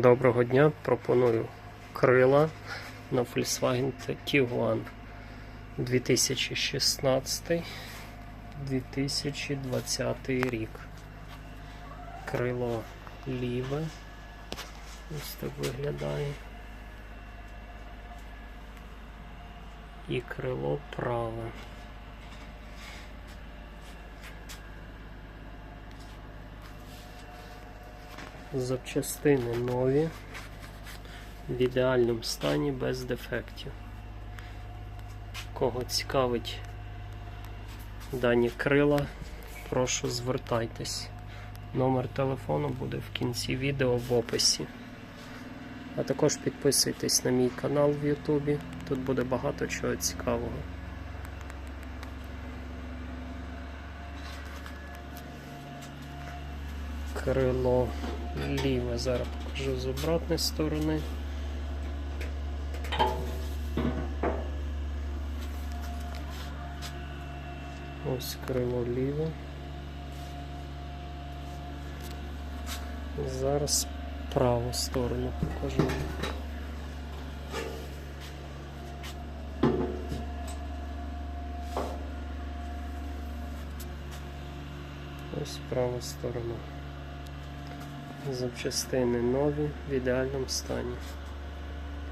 Доброго дня. Пропоную крила на Volkswagen Tiguan 2016-2020 рік. Крило ліве. Ось так виглядає. І крило праве. Запчастини нові, в ідеальному стані без дефектів. Кого цікавить дані крила, прошу звертайтесь. Номер телефону буде в кінці відео в описі. А також підписуйтесь на мій канал в Ютубі. Тут буде багато чого цікавого. Крило ліве. Зараз покажу з обратної сторони. Ось крило ліве. Зараз праву сторону покажу. Ось права сторона. Запчастини нові в ідеальному стані.